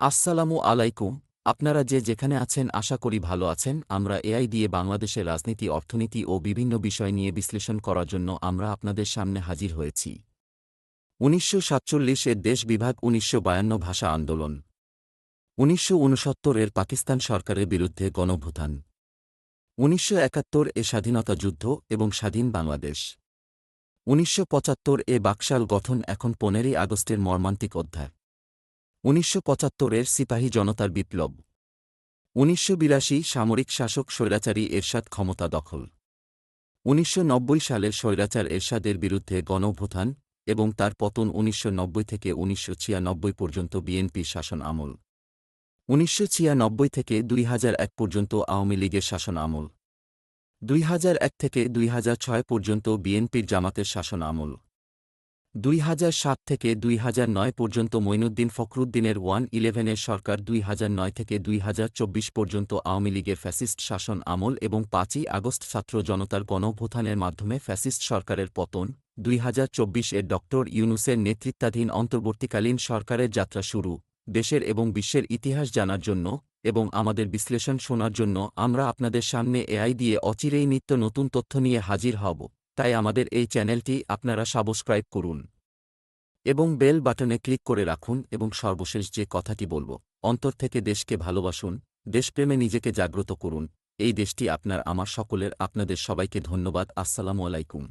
আসসালামু আলাইকুম, আপনারা যে যেখানে আছেন আশা করি ভালো আছেন, আমরা এআই দিয়ে বাংলাদেশের রাজনীতি, অর্থনীতি ও বিভিন্ন বিষয় নিয়ে বিশ্লেষণ করার জন্য আমরা আপনাদের সামনে হাজির হয়েছি। উনিশশো সাতচল্লিশ এর দেশ বিভাগ উনিশশো বায়ান্ন ভাষা আন্দোলন। উনিশশো উনসত্তর এর পাকিস্তান সরকারের বিরুদ্ধে গণভূতান উনিশশো একাত্তর এ স্বাধীনতা যুদ্ধ এবং স্বাধীন বাংলাদেশ। উনিশশো পঁচাত্তর এ বাকশাল গঠন এখন পনেরোই আগস্টের মর্মান্তিক অধ্যায়। উনিশশো পঁচাত্তরের সিপাহী জনতার বিপ্লব। উনিশশো বিরাশি সামরিক শাসক স্বৈরাচারী এরশাদ ক্ষমতা দখল। উনিশশো নব্বই সালের স্বৈরাচার এরশাদের বিরুদ্ধে গণভ্যুত্থান এবং তার পতন উনিশশো নব্বই থেকে উনিশশো ছিয়ানব্বই পর্যন্ত বিএনপির শাসন আমল। উনিশশো ছিয়ানব্বই থেকে দুই হাজার এক পর্যন্ত আওয়ামী লীগের শাসন আমল। দুই হাজার এক থেকে দুই হাজার ছয় পর্যন্ত বিএনপির জামাতের শাসন আমল। দুই সাত থেকে দুই হাজার নয় পর্যন্ত মঈনুদ্দিন ফখরুদ্দিনের ওয়ান ইলেভেনের সরকার, দুই হাজার নয় থেকে দুই হাজার চব্বিশ পর্যন্ত আওয়ামী লীগের ফ্যাসিস্ট শাসন আমল এবং পাঁচই আগস্ট ছাত্র জনতার গণভ্যুত্থানের মাধ্যমে ফ্যাসিস্ট সরকারের পতন, দুই হাজার চব্বিশ এর ডক্টর ইউনুসের নেতৃত্বাধীন অন্তর্বর্তীকালীন সরকারের যাত্রা শুরু, দেশের এবং বিশ্বের ইতিহাস জানার জন্য এবং আমাদের বিশ্লেষণ শোনার জন্য আমরা আপনাদের সামনে এআই দিয়ে অচিরেই নিত্য নতুন তথ্য নিয়ে হাজির হব। তাই আমাদের এই চ্যানেলটি আপনারা সাবস্ক্রাইব করুন এবং বেল বাটনে ক্লিক করে রাখুন এবং সর্বশেষ যে কথাটি বলব, অন্তর থেকে দেশকে ভালোবাসুন, দেশপ্রেমে নিজেকে জাগ্রত করুন, এই দেশটি আপনার, আমার সকলের, আপনাদের সবাইকে ধন্যবাদ, আসসালামু আলাইকুম।